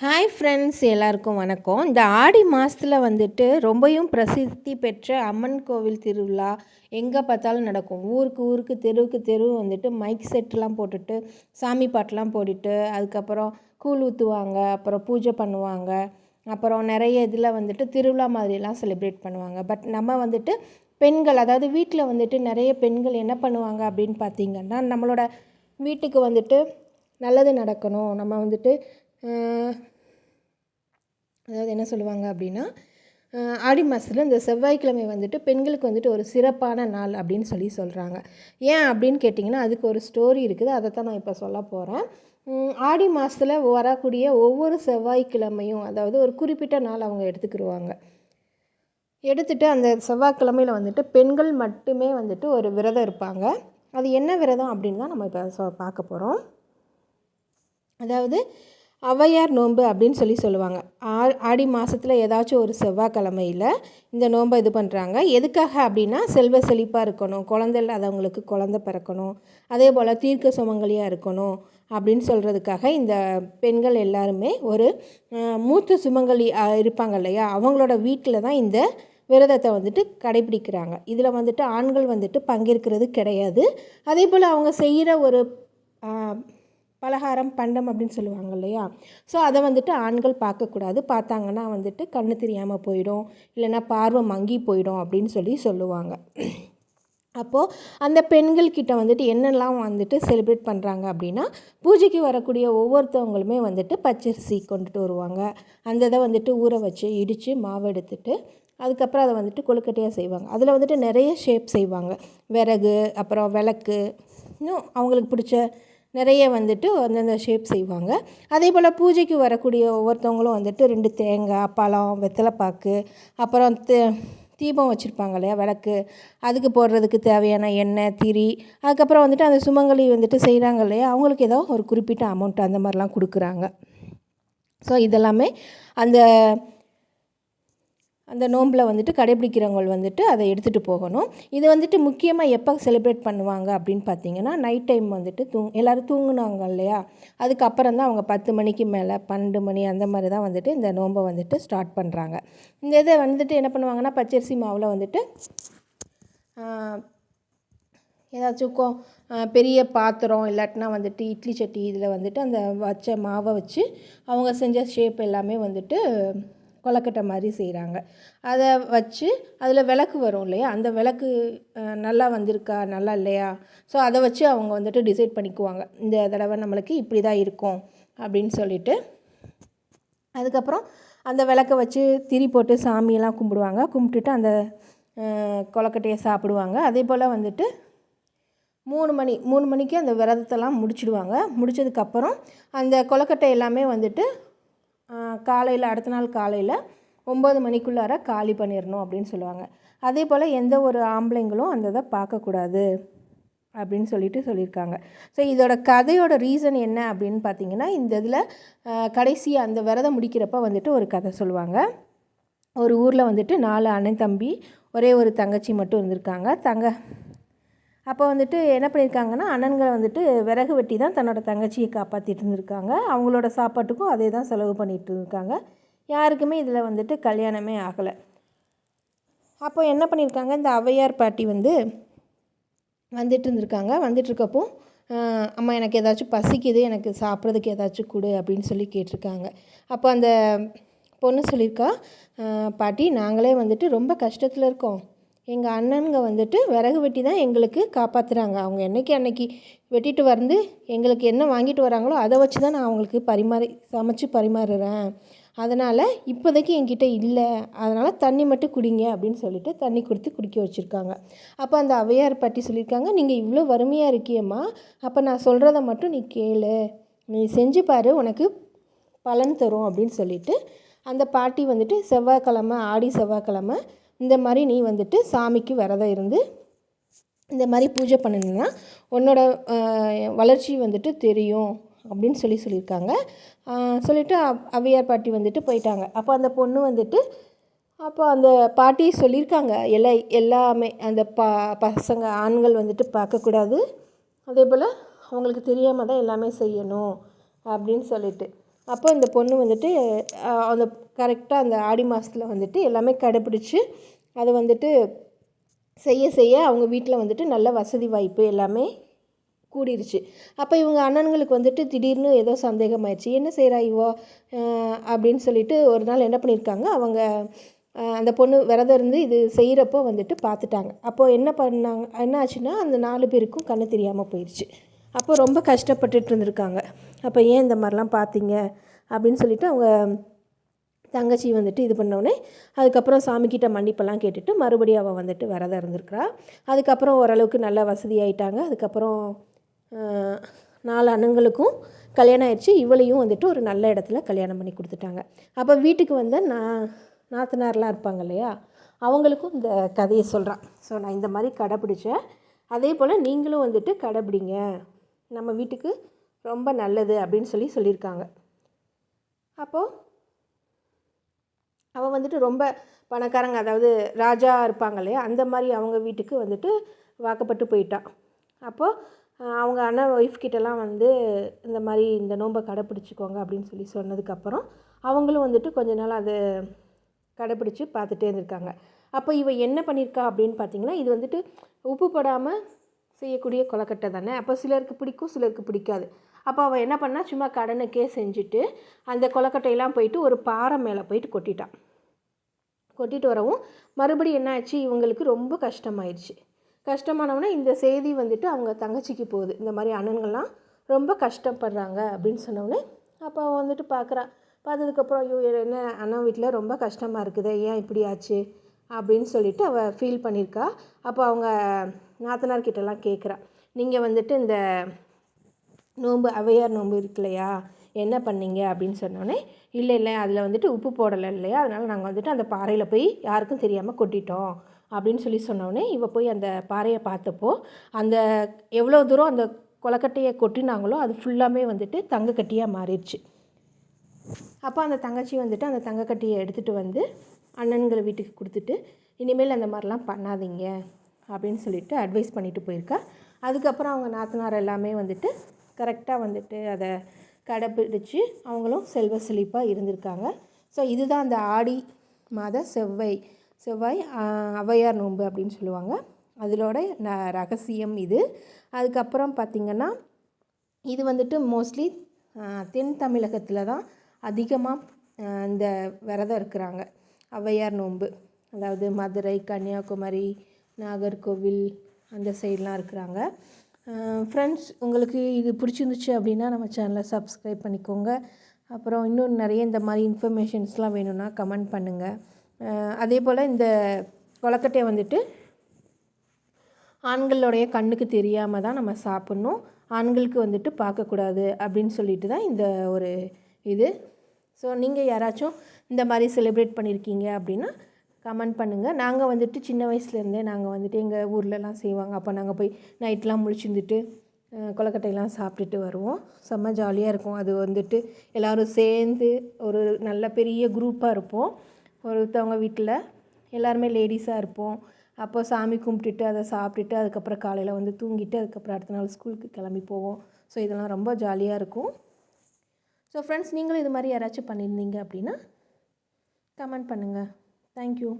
Hi friends எல்லாருக்கும் வணக்கம். இந்த ஆடி மாதத்தில் வந்துட்டு ரொம்பவும் பிரசித்தி பெற்ற அம்மன் கோவில் திருவிழா எங்கே பார்த்தாலும் நடக்கும். ஊருக்கு ஊருக்கு தெருவுக்கு தெரு வந்துட்டு மைக் செட்லாம் போட்டுட்டு சாமி பாட்டெலாம் போட்டுட்டு அதுக்கப்புறம் கூழ் ஊற்றுவாங்க அப்புறம் பூஜை பண்ணுவாங்க அப்புறம் நிறைய இதில் வந்துட்டு திருவிழா மாதிரிலாம் செலிப்ரேட் பண்ணுவாங்க. பட் நம்ம வந்துட்டு பெண்கள் அதாவது வீட்டில் வந்துட்டு நிறைய பெண்கள் என்ன பண்ணுவாங்க அப்படின்னு பார்த்தீங்கன்னா நம்மளோட வீட்டுக்கு வந்துட்டு நல்லது நடக்கணும். நம்ம வந்துட்டு அதாவது என்ன சொல்லுவாங்க அப்படின்னா ஆடி மாதத்தில் இந்த செவ்வாய்க்கிழமை வந்துட்டு பெண்களுக்கு வந்துட்டு ஒரு சிறப்பான நாள் அப்படின்னு சொல்லி சொல்கிறாங்க ஏன் அப்படின்னு கேட்டிங்கன்னா அதுக்கு ஒரு ஸ்டோரி இருக்குது. அதை தான் நான் இப்போ சொல்ல போகிறேன் ஆடி மாதத்தில் வரக்கூடிய ஒவ்வொரு செவ்வாய்க்கிழமையும் அதாவது ஒரு குறிப்பிட்ட நாள் அவங்க எடுத்துக்கிடுவாங்க எடுத்துகிட்டு அந்த செவ்வாய்க்கிழமையில் வந்துட்டு பெண்கள் மட்டுமே வந்துட்டு ஒரு விரதம் இருப்பாங்க. அது என்ன விரதம் அப்படின்னு தான் நம்ம இப்போ பார்க்க போகிறோம் அதாவது ஔவையார் நோன்பு அப்படின்னு சொல்லி சொல்லுவாங்க. ஆ ஆடி மாதத்தில் ஏதாச்சும் ஒரு செவ்வாய்க்கிழமையில் இந்த நோன்பை இது பண்ணுறாங்க எதுக்காக அப்படின்னா செல்வ செழிப்பாக இருக்கணும் குழந்தை இல்லாதவங்களுக்கு குழந்த பிறக்கணும் அதே போல் தீர்க்க சுமங்கலியாக இருக்கணும் அப்படின்னு சொல்கிறதுக்காக இந்த பெண்கள் எல்லாருமே ஒரு மூத்த சுமங்கலி இருப்பாங்க இல்லையா? அவங்களோட வீட்டில் தான் இந்த விரதத்தை வந்துட்டு கடைபிடிக்கிறாங்க. இதில் வந்துட்டு ஆண்கள் வந்துட்டு பங்கேற்கிறது கிடையாது. அதே போல் அவங்க செய்கிற ஒரு பலகாரம் பண்டம் அப்படின்னு சொல்லுவாங்க இல்லையா? ஸோ அதை வந்துட்டு ஆண்கள் பார்க்கக்கூடாது. பார்த்தாங்கன்னா வந்துட்டு கண்ணு தெரியாமல் போயிடும். இல்லைன்னா பார்வை மங்கி போயிடும் அப்படின்னு சொல்லி சொல்லுவாங்க. அப்போது அந்த பெண்கள்கிட்ட வந்துட்டு என்னெல்லாம் வந்துட்டு செலிப்ரேட் பண்ணுறாங்க அப்படின்னா பூஜைக்கு வரக்கூடிய ஒவ்வொருத்தவங்களுமே வந்துட்டு பச்சரிசி கொண்டுட்டு வருவாங்க. அந்த இதை வந்துட்டு ஊற வச்சு இடித்து மாவு எடுத்துட்டு அதுக்கப்புறம் அதை வந்துட்டு கொழுக்கட்டையாக செய்வாங்க. அதில் வந்துட்டு நிறைய ஷேப் செய்வாங்க. விறகு அப்புறம் விளக்கு இன்னும் அவங்களுக்கு பிடிச்ச நிறைய வந்துட்டு அந்தந்த ஷேப் செய்வாங்க. அதே போல் பூஜைக்கு வரக்கூடிய ஒவ்வொருத்தவங்களும் வந்துட்டு ரெண்டு தேங்காய் பழம் வெத்தலைப்பாக்கு அப்புறம் தீபம் வச்சுருப்பாங்க இல்லையா விளக்கு. அதுக்கு போடுறதுக்கு தேவையான எண்ணெய் திரி அதுக்கப்புறம் வந்துட்டு அந்த சுமங்கலி வந்துட்டு செய்கிறாங்க இல்லையா அவங்களுக்கு ஏதோ ஒரு குறிப்பிட்ட அமௌண்ட் அந்த மாதிரிலாம் கொடுக்குறாங்க. ஸோ இதெல்லாமே அந்த அந்த நோம்பில் வந்துட்டு கடைபிடிக்கிறவங்க வந்துட்டு அதை எடுத்துகிட்டு போகணும். இது வந்துட்டு முக்கியமாக எப்போ செலிப்ரேட் பண்ணுவாங்க அப்படின்னு பார்த்தீங்கன்னா நைட் டைம் வந்துட்டு தூங் எல்லோரும் தூங்குனாங்க இல்லையா? அதுக்கப்புறம் தான் அவங்க பத்து மணிக்கு மேலே பன்னெண்டு மணி அந்த மாதிரி தான் வந்துட்டு இந்த நோம்பை வந்துட்டு ஸ்டார்ட் பண்ணுறாங்க இந்த இதை வந்துட்டு என்ன பண்ணுவாங்கன்னா பச்சரிசி மாவில் வந்துட்டு ஏதாச்சும் பெரிய பாத்திரம் இல்லாட்டினா வந்துட்டு இட்லி சட்டி இதில் வந்துட்டு அந்த வச்ச மாவை வச்சு அவங்க செஞ்ச ஷேப் எல்லாமே வந்துட்டு கொலக்கட்டை மாதிரி செய்கிறாங்க அதை வச்சு அதில் விளக்கு வரும் இல்லையா? அந்த விளக்கு நல்லா வந்திருக்கா? நல்லா இல்லையா? ஸோ அதை வச்சு அவங்க வந்துட்டு டிசைட் பண்ணிக்குவாங்க. இந்த தடவை நம்மளுக்கு இப்படி தான் இருக்கும் அப்படின்னு சொல்லிட்டு. அதுக்கப்புறம் அந்த விளக்க வச்சு திரி போட்டு சாமியெல்லாம் கும்பிடுவாங்க. கும்பிட்டுட்டு அந்த கொலக்கட்டையை சாப்பிடுவாங்க. அதே போல் வந்துட்டு மூணு மணி மூணு மணிக்கு அந்த விரதத்தெல்லாம் முடிச்சிடுவாங்க. முடித்ததுக்கப்புறம் அந்த கொலக்கட்டை எல்லாமே வந்துட்டு காலையில் அடுத்த நாள் காலையில் ஒம்பது மணிக்குள்ளார காலி பண்ணிடணும் அப்படின்னு சொல்லுவாங்க. அதே போல் எந்த ஒரு ஆம்பளைங்களும் அந்த இதை பார்க்கக்கூடாது அப்படின்னு சொல்லிட்டு சொல்லியிருக்காங்க. ஸோ இதோட கதையோட ரீசன் என்ன அப்படின்னு பார்த்தீங்கன்னா இந்த இதில் கடைசி அந்த விரதம் முடிக்கிறப்ப வந்துட்டு ஒரு கதை சொல்லுவாங்க. ஒரு ஊரில் வந்துட்டு நாலு அண்ணன் தம்பி ஒரே ஒரு தங்கச்சி மட்டும் இருந்திருக்காங்க. தங்க அப்போ வந்துட்டு என்ன பண்ணியிருக்காங்கன்னா அண்ணன்கள் வந்துட்டு விறகு வெட்டி தான் தன்னோட தங்கச்சியை காப்பாற்றிட்டு இருந்திருக்காங்க. அவங்களோட சாப்பாட்டுக்கும் அதே தான் செலவு பண்ணிகிட்டு இருக்காங்க. யாருக்குமே இதில் வந்துட்டு கல்யாணமே ஆகலை. அப்போ என்ன பண்ணியிருக்காங்க இந்த ஔவையார் பாட்டி வந்து வந்துட்டு இருந்திருக்காங்க. வந்துட்டுருக்கப்போ அம்மா எனக்கு ஏதாச்சும் பசிக்குது எனக்கு சாப்பிட்றதுக்கு ஏதாச்சும் கொடு அப்படின்னு சொல்லி கேட்டிருக்காங்க. அப்போ அந்த பொண்ணு சொல்லியிருக்கா பாட்டி நாங்களே வந்துட்டு ரொம்ப கஷ்டத்தில் இருக்கோம். எங்கள் அண்ணனுங்க வந்துட்டு விறகு வெட்டி தான் எங்களுக்கு காப்பாற்றுறாங்க அவங்க என்றைக்கு அன்னைக்கு வெட்டிட்டு வந்து எங்களுக்கு என்ன வாங்கிட்டு வராங்களோ அதை வச்சு தான் நான் அவங்களுக்கு பரிமாறி சமைச்சு பரிமாறுறேன். அதனால் இப்போதைக்கு என்கிட்ட இல்லை. அதனால் தண்ணி மட்டும் குடிங்க அப்படின்னு சொல்லிட்டு தண்ணி கொடுத்து குடிக்க வச்சுருக்காங்க. அப்போ அந்த அவையார் பாட்டி சொல்லியிருக்காங்க நீங்கள் இவ்வளோ வறுமையாக இருக்கியம்மா. அப்போ நான் சொல்கிறத மட்டும் நீ கேளு. நீ செஞ்சு பாரு உனக்கு பலன் தரும். அப்படின்னு சொல்லிட்டு அந்த பாட்டி வந்துட்டு செவ்வாய்க்கிழமை ஆடி செவ்வாய்க்கிழமை இந்த மாதிரி நீ வந்துட்டு சாமிக்கு விரதம் இருந்து இந்த மாதிரி பூஜை பண்ணினா உன்னோட வளர்ச்சி வந்துட்டு தெரியும் அப்படின்னு சொல்லி சொல்லியிருக்காங்க. சொல்லிவிட்டு அவ்வையார் பாட்டி வந்துட்டு போயிட்டாங்க. அப்போ அந்த பொண்ணு வந்துட்டு அப்போ அந்த பாட்டி சொல்லியிருக்காங்க எல்லா எல்லாமே அந்த பா பசங்க ஆண்கள் வந்துட்டு பார்க்கக்கூடாது. அதே போல் அவங்களுக்கு தெரியாமல் தான் எல்லாமே செய்யணும். அப்படின்னு சொல்லிட்டு. அப்போ இந்த பொண்ணு வந்துட்டு அந்த கரெக்டாக அந்த ஆடி மாதத்தில் வந்துட்டு எல்லாமே கடைப்பிடிச்சி அதை வந்துட்டு செய்ய செய்ய அவங்க வீட்டில் வந்துட்டு நல்ல வசதி வாய்ப்பு எல்லாமே கூடிருச்சு. அப்போ இவங்க அண்ணன்களுக்கு வந்துட்டு திடீர்னு ஏதோ சந்தேகமாயிடுச்சு என்ன செய்கிறா இவோ? அப்படின்னு சொல்லிட்டு ஒரு நாள் என்ன பண்ணியிருக்காங்க அவங்க அந்த பொண்ணு விரதம் இருந்து இது செய்கிறப்போ வந்துட்டு பார்த்துட்டாங்க அப்போது என்ன பண்ணாங்க என்ன ஆச்சுன்னா அந்த நாலு பேருக்கும் கண்ணு தெரியாமல் போயிடுச்சு அப்போ ரொம்ப கஷ்டப்பட்டுட்டு இருந்திருக்காங்க. அப்போ ஏன் இந்த மாதிரிலாம் பார்த்தீங்க அப்படின்னு சொல்லிட்டு அவங்க தங்கச்சி வந்துட்டு இது பண்ணோடனே அதுக்கப்புறம் சாமிக்கிட்ட மன்னிப்பெல்லாம் கேட்டுட்டு மறுபடியும் அவள் வந்துட்டு விரதம் இருந்திருக்கிறா. அதுக்கப்புறம் ஓரளவுக்கு நல்ல வசதி அதுக்கப்புறம் நாலு அண்ணங்களுக்கும் கல்யாணம் ஆயிடுச்சு. இவளையும் வந்துட்டு ஒரு நல்ல இடத்துல கல்யாணம் பண்ணி கொடுத்துட்டாங்க. அப்போ வீட்டுக்கு வந்த நான் நாத்தனார்லாம் இருப்பாங்க இல்லையா? அவங்களுக்கும் இந்த கதையை சொல்கிறான் ஸோ நான் இந்த மாதிரி கடைப்பிடிச்சேன் அதே போல் நீங்களும் வந்துட்டு கடைப்பிடிங்க நம்ம வீட்டுக்கு ரொம்ப நல்லது அப்படின்னு சொல்லி சொல்லியிருக்காங்க. அப்போது அவள் வந்துட்டு ரொம்ப பணக்காரங்க அதாவது ராஜா இருப்பாங்க இல்லையா அந்த மாதிரி அவங்க வீட்டுக்கு வந்துட்டு வாக்கப்பட்டு போயிட்டான் அப்போது அவங்க அண்ணன் ஒய்ஃப் கிட்டலாம் வந்து இந்த மாதிரி இந்த நோன்பை கடைப்பிடிச்சிக்கோங்க அப்படின்னு சொல்லி சொன்னதுக்கப்புறம் அவங்களும் வந்துட்டு கொஞ்ச நாள் அது கடைப்பிடிச்சி பார்த்துட்டே இருந்திருக்காங்க. அப்போ இவ என்ன பண்ணியிருக்கா அப்படின்னு பார்த்தீங்கன்னா இது வந்துட்டு உப்பு போடாமல் செய்யக்கூடிய கொலக்கட்டை தானே. அப்போ சிலருக்கு பிடிக்கும் சிலருக்கு பிடிக்காது. அப்போ அவள் என்ன பண்ணா சும்மா கடனுக்கே செஞ்சுட்டு அந்த கொலக்கட்டையெல்லாம் போயிட்டு ஒரு பாறை மேலே போயிட்டு கொட்டிட்டான் கொட்டிட்டு வரவும் மறுபடியும் என்ன ஆச்சு? இவங்களுக்கு ரொம்ப கஷ்டமாயிடுச்சு கஷ்டமானவொன்னே இந்த செய்தி வந்துட்டு அவங்க தங்கச்சிக்கு போகுது. இந்த மாதிரி அண்ணன்கள்லாம் ரொம்ப கஷ்டப்படுறாங்க அப்படின்னு சொன்னோடனே அப்போ வந்துட்டு பார்க்குறா பார்த்ததுக்கப்புறம் ஐயோ என்ன அண்ணன் வீட்டில் ரொம்ப கஷ்டமாக இருக்குது ஏன் இப்படி ஆச்சு? அப்படின்னு சொல்லிட்டு அவள் ஃபீல் பண்ணியிருக்கா அப்போ அவங்க நாத்தனார்கிட்டலாம் கேட்குறா நீங்கள் வந்துட்டு இந்த நோன்பு அவையார் நோன்பு இருக்கு இல்லையா என்ன பண்ணீங்க? அப்படின்னு சொன்னோன்னே இல்லை இல்லை அதில் வந்துட்டு உப்பு போடலை இல்லையா? அதனால் நாங்கள் வந்துட்டு அந்த பாறையில் போய் யாருக்கும் தெரியாமல் கொட்டிட்டோம். அப்படின்னு சொல்லி சொன்னோடனே இவள் போய் அந்த பாறையை பார்த்தப்போ அந்த எவ்வளோ தூரம் அந்த கொலக்கட்டையை கொட்டினாங்களோ அது ஃபுல்லாமே வந்துட்டு தங்கக்கட்டியாக மாறிடுச்சு. அப்போ அந்த தங்கச்சி வந்துட்டு அந்த தங்கக்கட்டியை எடுத்துகிட்டு வந்து அண்ணன்களை வீட்டுக்கு கொடுத்துட்டு இனிமேல் அந்த மாதிரிலாம் பண்ணாதீங்க. அப்படின்னு சொல்லிட்டு அட்வைஸ் பண்ணிட்டு போயிருக்கா. அதுக்கப்புறம் அவங்க நாத்தனார் எல்லாமே வந்துட்டு கரெக்டாக வந்துட்டு அதை கடைப்பிடிச்சு அவங்களும் செல்வ செழிப்பாக இருந்திருக்காங்க. ஸோ இதுதான் அந்த ஆடி மாத செவ்வாய் செவ்வாய் ஔவையார் நோன்பு அப்படின்னு சொல்லுவாங்க. அதிலோட ந ரகசியம் இது. அதுக்கப்புறம் பார்த்திங்கன்னா இது வந்துட்டு மோஸ்ட்லி தென் தமிழகத்தில் தான் அதிகமாக இந்த விரதம் இருக்கிறாங்க. ஔவையார் நோன்பு. அதாவது மதுரை கன்னியாகுமரி நாகர்கோவில் அந்த சைட்லாம் இருக்கிறாங்க. ஃப்ரெண்ட்ஸ் உங்களுக்கு இது பிடிச்சிருந்துச்சு அப்படின்னா நம்ம சேனலை சப்ஸ்கிரைப் பண்ணிக்கோங்க. அப்புறம் இன்னும் நிறைய இந்த மாதிரி இன்ஃபர்மேஷன்ஸ்லாம் வேணும்னா கமெண்ட் பண்ணுங்கள் அதே போல் இந்த கொலக்கட்டையை வந்துட்டு ஆண்களுடைய கண்ணுக்கு தெரியாமல் தான் நம்ம சாப்பிட்ணும். ஆண்களுக்கு வந்துட்டு பார்க்கக்கூடாது அப்படின்னு சொல்லிட்டு தான் இந்த ஒரு இது. ஸோ நீங்கள் யாராச்சும் இந்த மாதிரி செலிப்ரேட் பண்ணியிருக்கீங்க அப்படின்னா கமெண்ட் பண்ணுங்கள் நாங்கள் வந்துட்டு சின்ன வயசுலேருந்தே நாங்கள் வந்துட்டு எங்கள் ஊர்லலாம் செய்வாங்க. அப்போ நாங்கள் போய் நைட்லாம் முழிச்சிருந்துட்டு கொலக்கட்டையெல்லாம் சாப்பிட்டுட்டு வருவோம். செம்ம ஜாலியாக இருக்கும். அது வந்துட்டு எல்லோரும் சேர்ந்து ஒரு நல்ல பெரிய குரூப்பாக இருப்போம். ஒருத்தவங்க வீட்டில் எல்லாருமே லேடிஸாக இருப்போம். அப்போ சாமி கும்பிட்டுட்டு அதை சாப்பிட்டுட்டு அதுக்கப்புறம் காலையில் வந்து தூங்கிட்டு அதுக்கப்புறம் அடுத்த நாள் ஸ்கூலுக்கு கிளம்பி போவோம். ஸோ இதெல்லாம் ரொம்ப ஜாலியாக இருக்கும். ஸோ ஃப்ரெண்ட்ஸ் நீங்களும் இது மாதிரி யாராச்சும் பண்ணியிருந்தீங்க அப்படின்னா கமெண்ட் பண்ணுங்கள் தேங்க்யூ